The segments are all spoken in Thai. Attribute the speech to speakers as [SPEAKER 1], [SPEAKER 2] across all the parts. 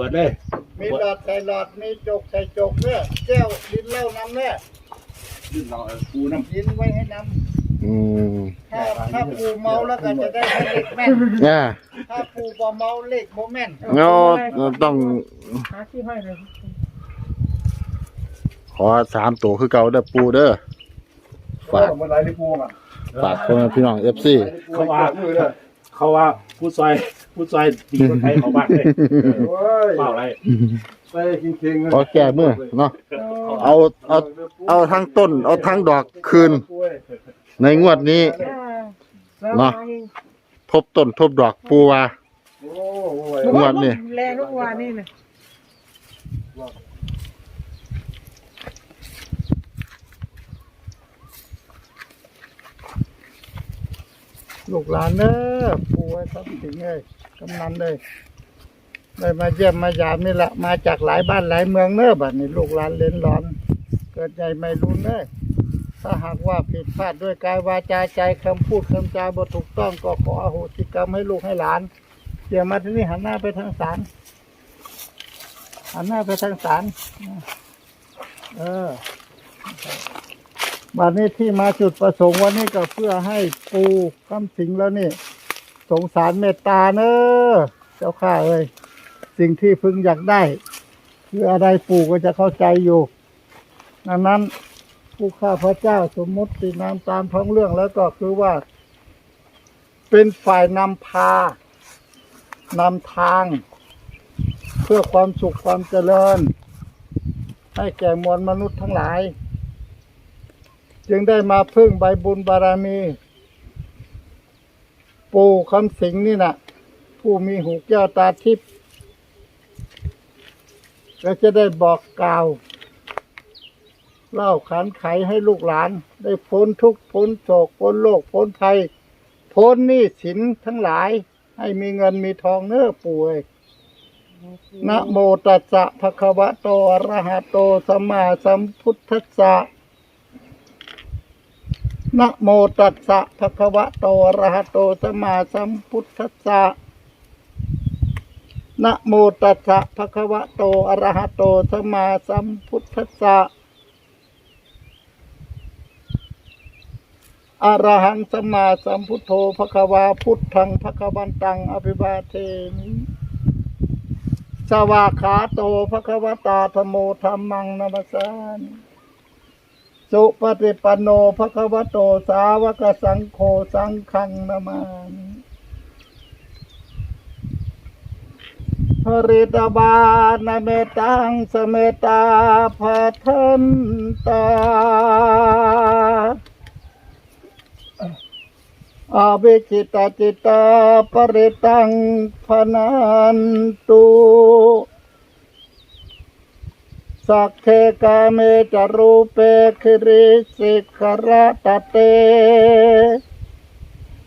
[SPEAKER 1] ปิดเลย
[SPEAKER 2] มีหลอดใส่หลอด มีจกใส่จกเนี่ยแก้วดินเหล้าน้ำเนี่ย
[SPEAKER 1] ยื่นเราปูน้ำ
[SPEAKER 2] ยินไว้ให้น้
[SPEAKER 3] อืมำ
[SPEAKER 2] ถ้าถ้าปูเมาแล้วก็จะได้ให้เลขแม่น
[SPEAKER 3] อ่า
[SPEAKER 2] ถ้าปูบ่เมาเลขบ่แม่น
[SPEAKER 3] เงาต้อง
[SPEAKER 4] หาที่ห้อยเลย
[SPEAKER 3] ขอสามตัวคือเก่าเด้อปูเด้อฝาก
[SPEAKER 1] มาไล่ที่ปูมา
[SPEAKER 3] ฝากพ่อแม่พี่น้อง FC
[SPEAKER 1] เขาว่า เขาว่าผู้ซอยผู้ซอยตีคนไทยเขาบ้านเลย
[SPEAKER 5] โอ้ย
[SPEAKER 1] เปล่าไร
[SPEAKER 5] ไปเก่งๆ
[SPEAKER 3] ขอแก้มือเนาะเอาเอาเอาทั้งต้น เอาทั้งดอกคืน ในงวดนี้ เนาะ ทบต้นทบดอกปูว่า
[SPEAKER 5] โอ้ย
[SPEAKER 3] งวดนี่
[SPEAKER 4] แรงทุกวันนี่นะ
[SPEAKER 2] ลูกหลานเด้อปูไว้ทำสิ่งเลยกำนันเลยได้มาเยี่ยมมายามนี่แหละมาจากหลายบ้านหลายเมืองเน้อบัดนี้ลูกหลานเล่นร้อน เกิดใหญ่ไม่รู้เน้อถ้าหากว่าผิดพลาดด้วยกายวาจาใจคำพูดคำจาบ่ถูกต้องก็ขออโหสิกรรมให้ลูกให้หลานเดี๋ยวมาที่นี่หันหน้าไปทางศาลหันหน้าไปทางศาลเออ วันนี้ที่มาจุดประสงค์วันนี้ก็เพื่อให้ปูคำสิงแล้วนี่ สงสารเมตตาเนอะเจ้าข้าเอ้ยสิ่งที่พึงอยากได้ คืออะไรปู่ก็จะเข้าใจอยู่ดังนั้นผู้ข้าพระเจ้าสมมตินามตามท้องเรื่องแล้วก็คือว่า เป็นฝ่ายนำพานำทาง เพื่อความสุขความเจริญ ให้แก่มวลมนุษย์ทั้งหลาย จึงได้มาพึ่งใบบุญบารมี ปู่คำสิงนี่นะผู้มีหูแก้วตาทิพย์ก็จะได้บอกกล่าว เล่าขันไขให้ลูกหลาน ได้พ้นทุกข์พ้นโศกพ้นโลกพ้นภัยพ้นหนี้สินทั้งหลาย ให้มีเงินมีทองเนื้อป่วยนะโมตัสสะภะคะวะโตอะระหะโตสัมมาสัมพุทธัสสะ นะโมตัสสะภะคะวะโตอะระหะโตสัมมาสัมพุทธัสสะนะโมตัสสะภะคะวะโตอะระหะโตสัมมาสัมพุทธัสสะอะระหังสัมมาสัมพุทโธภะคะวาพุทธังภะคะวันตังอภิวาเทมิสวากขาโตภะคะวตาธโมธรรมังนัมสสามิ สุปฏิปันโนภะคะวโตสาวกสังโฆสังฆังนามามิภริตบานเมตังสเมตาภัทันตาอาวิคิตาจิตาปริตังพนันตุ สักเคกาเมจารูเปคิริสิกขระตะเต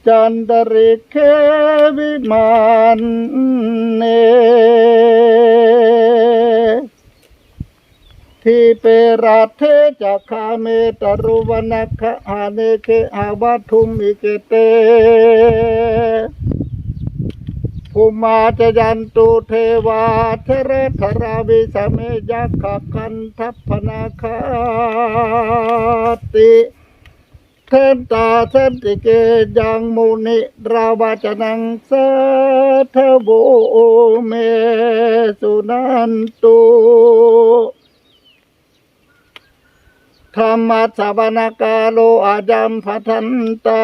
[SPEAKER 2] จันดริเควิมานเนทีเปราเทจะคาเมตรุวนัคอาเนเคอาวัทุมิเกเต ภูมาจยันตุเทวาเทเรธราวิสเมยักขคันทัพนาคาติเทนตาเทนติเกยังมุนิราวาจนังสทโวเมสุนันตุธรรมะสวนกาโลอาจัมพัทันตา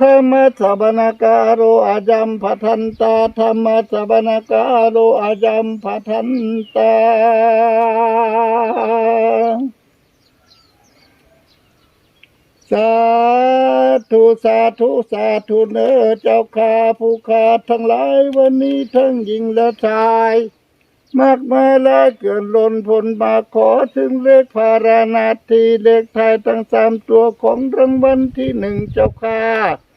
[SPEAKER 2] ธรรมะสวนากาโลอาจัมพัทันตาธรรมะสวนากาโลอาจัมพัทันตาสาธุสาธุสาธุเนอเจ้าข้าผู้ข้าทั้งหลายวันนี้ทั้งหญิงและชาย มากมายหลายเกินล้นผลมาขอถึงเลขพารานาทีเลขไทยทั้งสามตัวของรางวัลที่หนึ่งเจ้าค่ะเ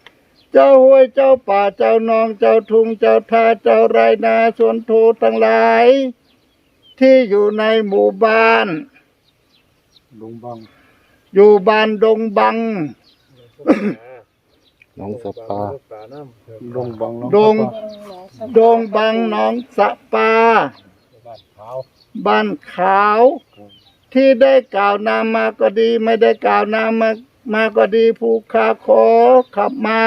[SPEAKER 2] จ้าห้วยเจ้าป่าเจ้าหนองเจ้าทุ่งเจ้าท่าเจ้าไรนาสวนโททั้งหลาย ที่อยู่ในหมู่บ้าน
[SPEAKER 1] ลุงบัง
[SPEAKER 2] อยู่บ้านดงบัง
[SPEAKER 3] หน้องสปา
[SPEAKER 5] ปลาน้ำ
[SPEAKER 2] ดงบังดง ดงบังหนองสะปา
[SPEAKER 5] บ้านขาว
[SPEAKER 2] บ้านขาว ที่ได้กล่าวนามมาก็ดี ไม่ได้กล่าวนามมา มาก็ดีผู้ขาขอขับมา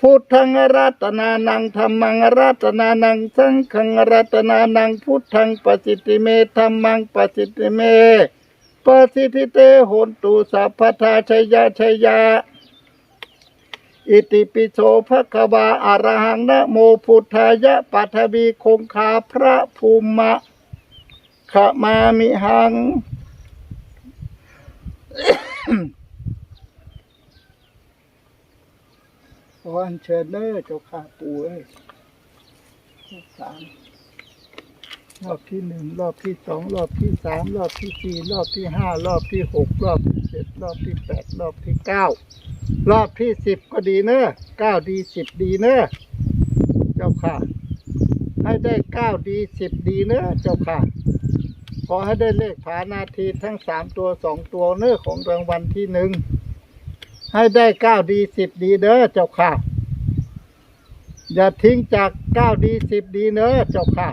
[SPEAKER 2] พุทธังรัตนานังธรรมังรัตนานังสังฆังรัตนานังพุทธังปสิทธิเมธรรมังปสิทธิเมปสิทธิเตโหนตุสัพพทาชยาชยาอิติปิโสภะคะวาอะระหังนะโมพุทธายะปัทวีคงคาพระภูมะขมามิหัง ขออัญเชิญเด้อเจ้าข้าปู่เอ้ยรอบสามรอบที่หนึ่งรอบที่สองรอบที่สามรอบที่สี่รอบที่ห้ารอบที่หกรอบที่เจ็ดรอบที่แปดรอบที่เก้ารอบที่สิบก็ดีเนอะเก้าดีสิบดีเนอะเจ้าค่ะ ให้ได้เก้าดีสิบดีเนอะเจ้าค่ะ ขอให้ได้เลขผานาทีทั้งสามตัวสองตัวเนอของรางวัลที่หนึ่ง ให้ได้เก้าดีสิบดีเด้อเจ้าค่ะ อย่าทิ้งจากเก้าดีสิบดีเด้อเจ้าค่ะ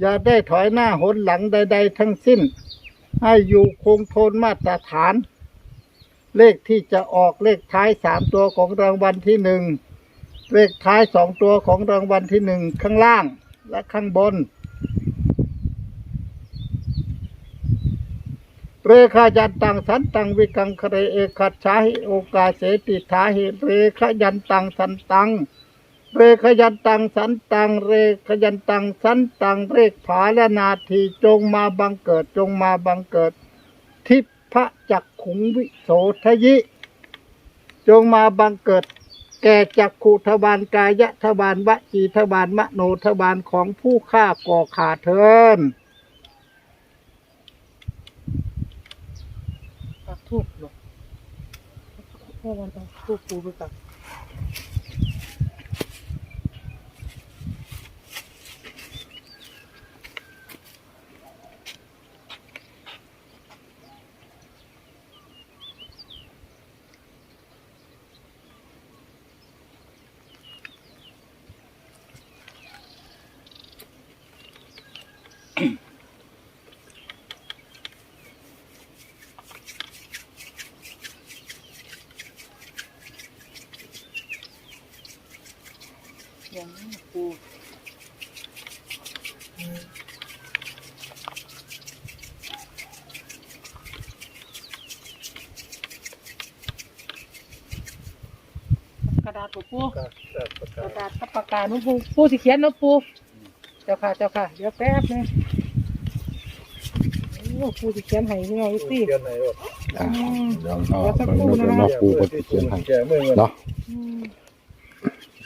[SPEAKER 2] อย่าได้ถอยหน้าหนหลังใด ๆ ทั้งสิ้น ให้อยู่คงทนมาตรฐาน เลขที่จะออกเลขท้ายสามตัวของรางวัลที่หนึ่งเลขท้ายสองตัวของรางวัลที่หนึ่งข้างล่างและข้างบน เรขายันตังสันตังวิกังคเรเอคัจฉาหิโอกาเสติถาหิเรขยันตังสันตัง เรขยันตังสันตัง เรขยันตังสันตัง เรขผาและนาทีจงมาบังเกิดจงมาบังเกิด ทิพะจักขุงวิโสทยิ จงมาบังเกิด แก่จักขุทบาลกายะทบาลวจีทบาลมโนทบาลของผู้ฆ่าก่อขาเทิน
[SPEAKER 4] ปัก ทูบหรอพ่อวันเอาทูบปูไปตัก ปูกระดาษปูปูกระดาษกับปากกาหนุปูปูสิเขียนเนาะปูเจ้าค่ะเจ้าค่ะเดี๋ยวแป๊บนึงโอ้ปูสิเขียนให้ยังไงสิ
[SPEAKER 5] เดือนไหนรถ
[SPEAKER 3] อะเดี๋ยวเอาเบิ่งดูกันเนาะปูเพิ่นสิเขียนให้
[SPEAKER 5] แก่เมื่อเงิน
[SPEAKER 3] เนาะ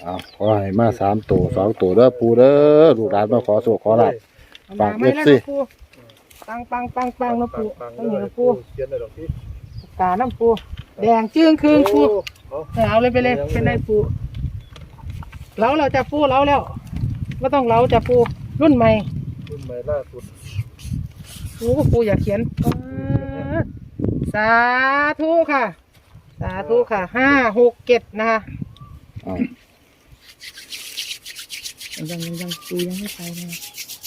[SPEAKER 3] เอาขอให้มาสามตัวสองตัวเด้อปูเด้อลูกหลานมาขอโชคขอลาภ
[SPEAKER 4] เอา
[SPEAKER 3] ฝาก
[SPEAKER 4] มาไม่แล้ว
[SPEAKER 3] FC
[SPEAKER 4] นะปูปังปังปังปังเนาะปูต้องเหนียวปู
[SPEAKER 5] เขียนได้หรอกพี่
[SPEAKER 4] ปากกาน้ำปูแดงจึ้งคืนปู
[SPEAKER 5] เอา
[SPEAKER 4] เอาเลยไปเลยเป็นได้ปูเราเราจะปูเราแล้วไม่ต้องเราจะปูรุ่นใหม่
[SPEAKER 5] รุ่นใหม่ล่าสุด
[SPEAKER 4] ปูปูอยากเขียนป๊าดสาธุค่ะ สาธุค่ะห้าหกเจ็ดนะคะ
[SPEAKER 3] เอา
[SPEAKER 4] ยังยังยังปูยังไม่ไปเลย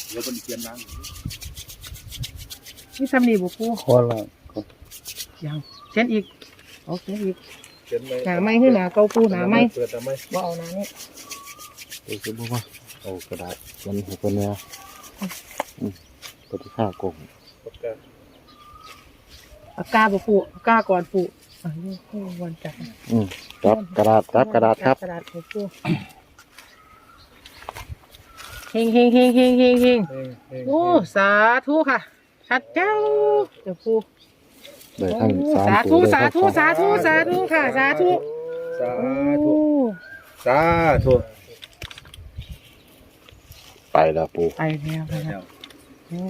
[SPEAKER 1] เดี๋ยวคนเขียนนั่ง
[SPEAKER 4] นี่ทำนี่บุปู
[SPEAKER 2] ขอละ
[SPEAKER 4] ยังเขียนอีกเอาเขียนอีก
[SPEAKER 5] เขียนไหม
[SPEAKER 4] หนาไม้ขึ้นหนาเกาปูหนาไม้
[SPEAKER 5] เปิดหนาไม้
[SPEAKER 4] ว่เอาหนานี่
[SPEAKER 3] เดี๋ยวสิบ่ว่าเอากระดาษเขียนให้เพิ่นแหน่อืมปฏิฆากง
[SPEAKER 5] ปากกา
[SPEAKER 4] ปากกาบุปูปากกาก่อนปูอะนี่ให้วันจับ
[SPEAKER 3] อืมจับกระดาษจับกระดาษครับ
[SPEAKER 4] กระดาษบุปู เฮงเฮงเฮงเฮงเฮงเฮง
[SPEAKER 5] เองเอง
[SPEAKER 4] โอ้สาธุค่ะชัดเจ้าเดี๋ยวปู
[SPEAKER 3] ได้ทั้งสาม
[SPEAKER 4] สา
[SPEAKER 3] ตั
[SPEAKER 4] ธุ
[SPEAKER 3] วได้
[SPEAKER 4] สา
[SPEAKER 3] ทั้ง
[SPEAKER 4] ธุ
[SPEAKER 3] สอง
[SPEAKER 4] สาธุสาธุค่ะ สาธุ
[SPEAKER 5] สา
[SPEAKER 4] โอ้
[SPEAKER 5] ธุสาธุ
[SPEAKER 3] ไปแล้วปู
[SPEAKER 4] ไปแล้วไปแล้วโอ้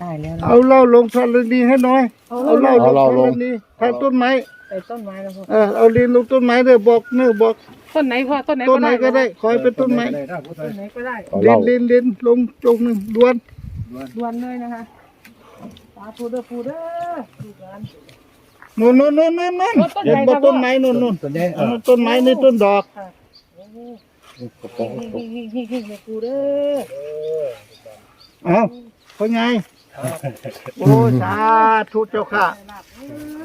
[SPEAKER 4] ได้แล้วนะ
[SPEAKER 2] เอาเหล้าลงธรณีให้หน่อย
[SPEAKER 4] เอา
[SPEAKER 2] เอาเหล้า
[SPEAKER 3] เอาเหล้า
[SPEAKER 2] ล
[SPEAKER 3] ล
[SPEAKER 2] ง
[SPEAKER 3] ง
[SPEAKER 2] ธรณีใต้ต้นไม้
[SPEAKER 4] ไปต้นไม้แล้วพ่อ
[SPEAKER 2] เออเอาดินลงต้นไม้เด้อบอกเนื้อบอก
[SPEAKER 4] ต้นไหนพ่อต้นไหน
[SPEAKER 2] ต้นไหนก็ได้
[SPEAKER 4] เหรอ
[SPEAKER 2] ขอให้เป็นต้นไม้
[SPEAKER 5] ได้นะผู้ชา
[SPEAKER 4] ต้
[SPEAKER 5] ย
[SPEAKER 4] นไหนก็ได้
[SPEAKER 3] เอา
[SPEAKER 2] ดิ
[SPEAKER 3] เหล้าน
[SPEAKER 2] ดินดินลงตรงหนึ่งล้วน
[SPEAKER 4] ดวนเลยนะคะสาธุเด้อปูเด้อลูกหลาน
[SPEAKER 2] นู่นนู่นนู่นนู่นนู่น
[SPEAKER 4] โอ้ต้นให
[SPEAKER 2] เห็
[SPEAKER 4] ญ่
[SPEAKER 2] นบ่
[SPEAKER 4] ครับ
[SPEAKER 2] ต้นไม้นู่นนู่น
[SPEAKER 1] ตัวนี้เอ
[SPEAKER 2] อัน
[SPEAKER 1] อ
[SPEAKER 2] นั้นต้นไม้นี่ต้นดอก
[SPEAKER 4] เฮ้ยเฮ้ยเฮ้ยเฮ้ยเฮ้ยแม่ปูเด้อ
[SPEAKER 2] เอ้าพ่อไง โอ้สาธุเจ้าค่ะ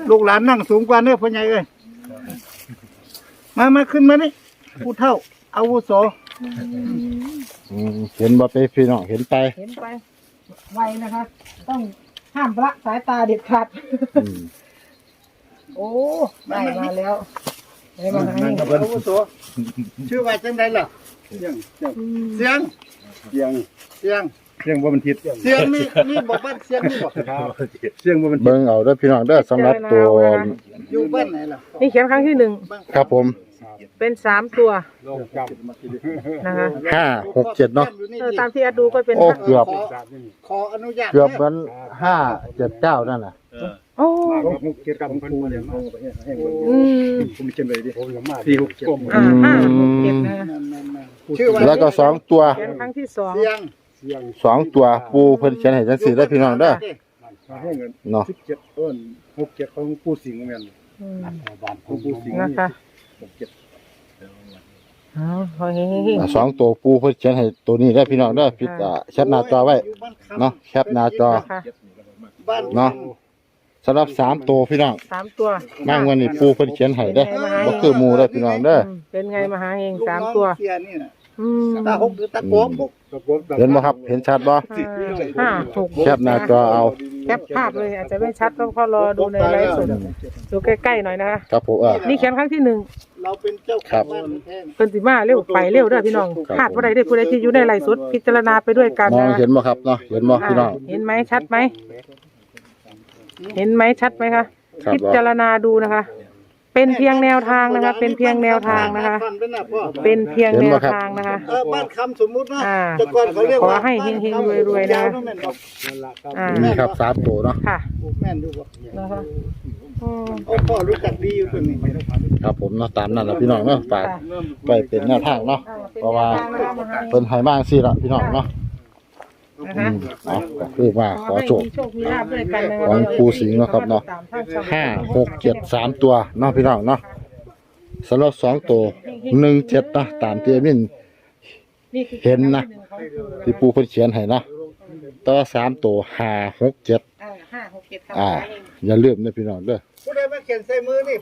[SPEAKER 2] ลูกหลานนั่งสูงกว่าเนื้อพ่อไงเอ้ยมามาขึ้นมานี่ผู้เฒ่าอาวุโส
[SPEAKER 3] อืมเห็นบ่ไปพี่น้องเห็นไป
[SPEAKER 4] เห็นไป ไวนะคะ ต้องห้ามพระสายตาเด็ดขาด
[SPEAKER 3] อืม
[SPEAKER 4] โอ้ได้มาแล้วได้มาทางนี้
[SPEAKER 2] อาวุโสชื่อว่าจังไดล่ะ
[SPEAKER 1] เสียงเสียง
[SPEAKER 2] เสียง
[SPEAKER 1] เสียง
[SPEAKER 2] เสียง
[SPEAKER 1] เสียงว่ามันทิศ
[SPEAKER 2] เสียงนี่นี่บอกบ้านเสียงนี่บอก
[SPEAKER 1] เสียงว่ามันทิศ
[SPEAKER 3] เบิ่งเอาเด้อพี่น้องเด้อสำหรับตัว
[SPEAKER 2] อยู่บ้านไหนล่ะ
[SPEAKER 4] นี่เขียนครั้งที่หนึ่ง
[SPEAKER 3] ครับผม
[SPEAKER 4] เป็นสามตัว
[SPEAKER 1] โลกจำ
[SPEAKER 4] นะคะ
[SPEAKER 3] ห้าหกเจ็ดเนาะ
[SPEAKER 4] เออตามที่แอดดูก็เป็น
[SPEAKER 3] โอ้เกือบ
[SPEAKER 2] ขอขออนุญาต
[SPEAKER 3] เกือบเหมือนห้าเจ็ดเก้านั่นน่ะ
[SPEAKER 4] โอ้
[SPEAKER 1] หกเจ็ดกับผมพูดเนี่ยมาให้
[SPEAKER 4] อืม
[SPEAKER 1] ผมเขียนไปดิสี่หกเจ็ด
[SPEAKER 4] อ่าห้าหกเจ็ดนะคะ
[SPEAKER 2] ชื่อว่า
[SPEAKER 3] แล้วก็สองตัว
[SPEAKER 4] เขียนครั้งที่สอง
[SPEAKER 2] เสียง
[SPEAKER 1] เสียง
[SPEAKER 3] สองตัวปูเพิ่นเขียนให้จังซี่เด้อพี่น้องเด้อ
[SPEAKER 1] ให้เงิน
[SPEAKER 3] เนาะ
[SPEAKER 1] สิบเจ็ดต้นหกเจ็ดของผู้สิงห์แม่น
[SPEAKER 4] อืม
[SPEAKER 1] บ้านของผู้สิงห์
[SPEAKER 4] นะคะ
[SPEAKER 1] หกเจ็ด
[SPEAKER 4] เอาพอเฮ้ย
[SPEAKER 3] อ่าสองตัวปูเพิ่นเขียนให้ตัวนี้เด้อพี่น้องเด้อพิดอ่าแคปหน้าจอไว้เนาะแคปหน้าจอ
[SPEAKER 4] นะคะ
[SPEAKER 2] บ้าน
[SPEAKER 3] เนาะ สำหรับสามตัวพี่น้อง
[SPEAKER 4] สามตัว
[SPEAKER 3] มางวันนี้ปูเพิ่นเขียนให้เด้อบ่คือหมู่เด้อพี่น้องเด้อ
[SPEAKER 4] อืมเป็นไงมาหาเอง
[SPEAKER 2] ลูก
[SPEAKER 4] สาม
[SPEAKER 2] น้อง
[SPEAKER 4] ตัว
[SPEAKER 2] เสียนี่น่ะ
[SPEAKER 4] อืม
[SPEAKER 2] ตาหกหรือตาโกบ
[SPEAKER 1] ตะโกน
[SPEAKER 3] เห็นบ่ครับ เห็นชัดบ่
[SPEAKER 4] ห้าหก
[SPEAKER 3] แคปหน้าจอเอา
[SPEAKER 4] แคปภาพเลยอาจจะไม่ชัดก็พอรอดูในไลฟ์สดดูใกล้ๆหน่อยนะคะ
[SPEAKER 3] ครับผมเออ
[SPEAKER 4] นี่เขียนครั้งที่หนึ่ง
[SPEAKER 2] เราเป็นเจ้าข
[SPEAKER 3] ครั
[SPEAKER 2] อง
[SPEAKER 3] บ
[SPEAKER 2] บ้านแท้ๆ
[SPEAKER 4] เพิ่นสิมาเร็วไปเร็วเด้อพี่น้อง
[SPEAKER 3] ครับ
[SPEAKER 4] พลาดบ่ได้เด้อผู้ใดที่อยู่ในไลฟ์สดพิจารณาไปด้วยกัน
[SPEAKER 3] มอง
[SPEAKER 4] นะ
[SPEAKER 3] เห็นบ่ครับเนาะเห็นบ่พี่น้อง
[SPEAKER 4] เห็นไหมชัดไหม เห็นไหมชัดไหมคะ
[SPEAKER 3] ครับ
[SPEAKER 4] พิจารณาดูนะคะ เป็นเพียงแนวทางนะคะ เป็นเพียงแนวทางนะคะ
[SPEAKER 2] ฟันเป็นน่ะพ่อ
[SPEAKER 4] เป็นเพียงแนวทางนะคะ
[SPEAKER 2] เออบ้านคำสมมุตินะ
[SPEAKER 4] อ่า
[SPEAKER 2] แต่ก่อนเขาเรียกว่า
[SPEAKER 4] ขอให้เฮงๆรวยๆนะ
[SPEAKER 2] ยาวแม่นบอก
[SPEAKER 4] อ่า
[SPEAKER 3] นี่ครับสามตัวเนาะ
[SPEAKER 4] ค่ะ
[SPEAKER 2] แม่นดูบอก
[SPEAKER 4] นะคะอืม
[SPEAKER 2] โอ้พ่อรู้จักดีอยู่ตัวนี้
[SPEAKER 3] ครับผมเนาะตามนั้นล่ะพี่น้องเนาะฝากไว้เป็นแนวทางเนาะเพราะว่าเพิ่นให้มาจังซี่ล่ะพี่น้องเนาะ
[SPEAKER 4] นะ
[SPEAKER 3] อื
[SPEAKER 4] คะ
[SPEAKER 3] มเอาก็คือว่าขอโชค
[SPEAKER 4] มีโชคมีลาภด้วยกันนะคะ
[SPEAKER 3] ของปู่สิงห์เนาะครับเนาะ
[SPEAKER 4] ตมทงช่อง
[SPEAKER 3] ห้าหกเจ็ดสามตัวเนาะพี่น้องเนาะสำหรับสองตัวหนึ่งเจ็ดเนาะตามที่เอมิน
[SPEAKER 4] นี่คือ
[SPEAKER 3] เห็นนะ
[SPEAKER 4] ของปู่
[SPEAKER 3] ที่ปูเพิ่นเขียนให้เนาะแตัวาสามตัวห้าหกเจ็ด
[SPEAKER 4] อ่าห้าหกเจ็ดครับ
[SPEAKER 3] อ่า อย่าลืมนะพี่น้องเด้อ
[SPEAKER 2] ผู้ใดมาเขียนใส่มือนี่